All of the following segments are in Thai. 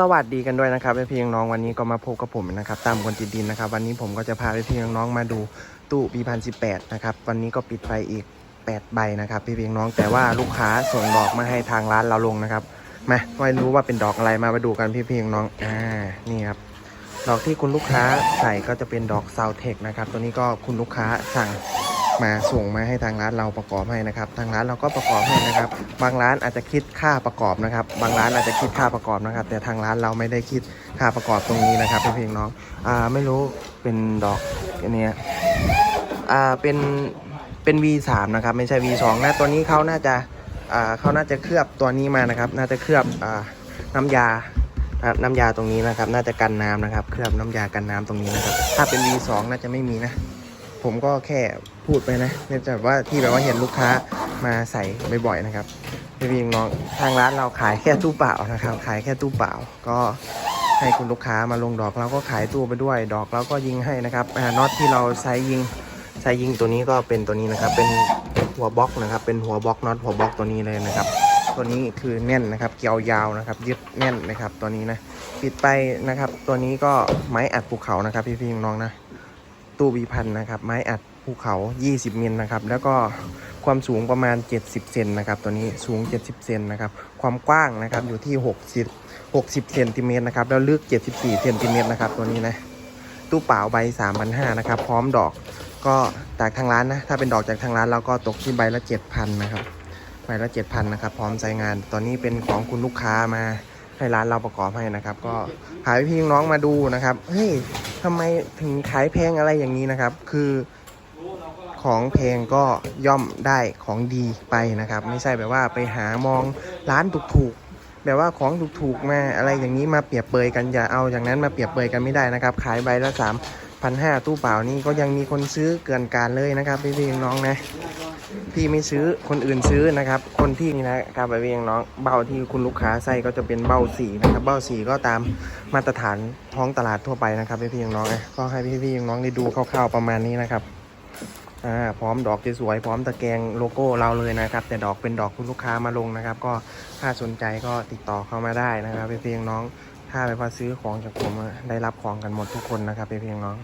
สวัสดีกันด้วยนะครับพี่น้องวันนี้ก็มาพบกับผมนะครับตามคนติดดินนะครับ วันนี้ผมก็จะพาพี่น้องมาดูตู้ปีพันสิบแปดนะครับวันนี้ก็ปิดไฟอีก8ใบนะครับพี่น้องแต่ว่าลูกค้าส่งดอกมาให้ทางร้านเราลงนะครับมาไม่รู้ว่าเป็นดอกอะไรมาไปดูกันพี่น้องอ่านี่ครับดอกที่คุณลูกค้าใส่ก็จะเป็นดอกซาวเทคนะครับตัวนี้ก็คุณลูกค้าสั่ง มาส่งมาให้ทางร้านเราประกอบให้นะครับ ทางร้านเราก็ประกอบให้นะครับ บางร้านอาจจะคิดค่าประกอบนะครับ บางร้านอาจจะคิดค่าประกอบนะครับ แต่ทางร้านเราไม่ได้คิดค่าประกอบตรงนี้นะครับเพียงน้องอ่าไม่รู้เป็นดอกอันนี้อ่าเป็นเป็น V3 นะครับ ไม่ใช่ V2 นะตัวนี้เขาน่าจะอ่าเขาน่าจะเคลือบตัวนี้มานะครับ น่าจะเคลือบอ่าน้ำยานะครับน้ำยาตรงนี้นะครับ น่าจะกันน้ำนะครับ เคลือบน้ำยากันน้ำตรงนี้นะครับ ถ้าเป็น V2 น่าจะไม่มีนะ ผมก็แค่พูดไปนะเนี่ยแต่ว่าที่แบบว่าเห็นลูกค้ามาใส่บ่อยๆนะครับพี่พี่น้องทางร้านเราขายแค่ตู้เปล่านะครับ ขายแค่ตู้เปล่า ก็ให้คุณลูกค้ามาลงดอกเราก็ขายตู้ไปด้วย ดอกเราก็ยิงให้นะครับน็อตที่เราใช้ยิงใช้ยิงตัวนี้ก็เป็นตัวนี้นะครับ เป็นหัวบล็อกนะครับ เป็นหัวบล็อกน็อตหัวบล็อกตัวนี้เลยนะครับ ตัวนี้คือแน่นนะครับ เกี่ยวยาวนะครับ ยึดแน่นนะครับ ตัวนี้นะปิดไปนะครับ ตัวนี้ก็ไม้อัดภูเขานะครับ พี่พี่น้องนะ ตู้วีพันนะครับ ไม้อัดภูเขา 20มิลนะครับ แล้วก็ความสูงประมาณ 70 เซนนะครับ ตัวนี้สูง 70 เซนนะครับ ความกว้างนะครับอยู่ที่ 60 60 เซนติเมตรนะครับ แล้วลึก 74 เซนติเมตรนะครับ ตัวนี้นะ ตู้เปล่าใบ3,500นะครับ พร้อมดอก ก็จากทางร้านนะ ถ้าเป็นดอกจากทางร้านเราก็ตกที่ใบละ 7,000นะครับ ใบละ 7,000นะครับ พร้อมใช้งาน ตอนนี้เป็นของคุณลูกค้ามา ให้ร้านเราประกอบให้นะครับ ก็พาพี่น้องมาดูนะครับเฮ้ยทำไมถึงขายแพงอะไรอย่างนี้นะครับ คือของแพงก็ย่อมได้ของดีไปนะครับ ไม่ใช่แบบว่าไปหามองร้านถูกๆแบบว่าของถูกๆมาอะไรอย่างนี้มาเปรียบเปยกันอย่าเอาอย่างนั้นมาเปรียบเปยกันไม่ได้นะครับ ขายใบละสามพันห้าตู้เปล่านี่ก็ยังมีคนซื้อเกินการเลยนะครับพี่ๆน้องนะ พี่ไม่ซื้อคนอื่นซื้อนะครับ คนที่นี่นะครับไปเวียงน้องเบ้าที่คุณลูกค้าใส่ก็จะเป็นเบ้าสีนะครับ เบ้าสีก็ตามมาตรฐานท้องตลาดทั่วไปนะครับพี่พี่น้องก็ให้พี่พี่น้องได้ดูคร่าวๆประมาณนี้นะครับอ่าพร้อมดอกสวยๆพร้อมตะแกรงโลโก้เราเลยนะครับ แต่ดอกเป็นดอกคุณลูกค้ามาลงนะครับ ก็ถ้าสนใจก็ติดต่อเข้ามาได้นะครับพี่พี่น้อง ถ้าไปพอซื้อของจากผมได้รับของกันหมดทุกคนนะครับพี่พี่น้อง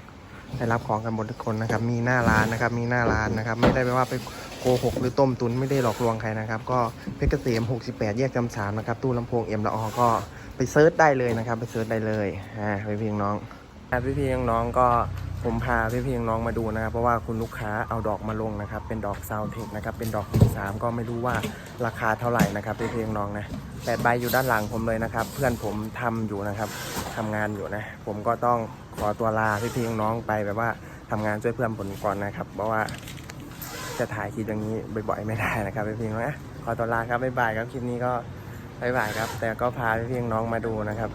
ได้รับของกันหมดทุกคนนะครับ มีหน้าร้านนะครับ มีหน้าร้านนะครับ ไม่ได้ไปว่าไป หกหรือต้มตุนไม่ได้หลอกลวงใครนะครับ ก็เพชรเกษม 68 แยกจำสามนะครับ ตู้ลำโพงเอ็มละออก็ไปเซิร์ชได้เลยนะครับ ไปเซิร์ชได้เลยอ่าพี่พี่น้องอ่าพี่พี่น้องก็ผมพาพี่พี่น้องมาดูนะครับ เพราะว่าคุณลูกค้าเอาดอกมาลงนะครับ เป็นดอกซาวเทคนะครับ เป็นดอกปีสามก็ไม่รู้ว่าราคาเท่าไหร่นะครับพี่พี่น้องนะแปดใบอยู่ด้านหลังผมเลยนะครับ เพื่อนผมทำอยู่นะครับทำงานอยู่นะ ผมก็ต้องขอตัวลาพี่พี่น้องไปแบบว่าทำงานช่วยเพื่อนผมก่อนนะครับ เพราะว่า จะถ่ายคลิปอย่างนี้บ่อยๆไม่ได้นะครับพี่พิงนะขอตัวลาครับบ๊ายบายครับคลิปนี้ก็บ๊ายบายครับ แต่ก็พาพี่พิงน้องมาดูนะครับ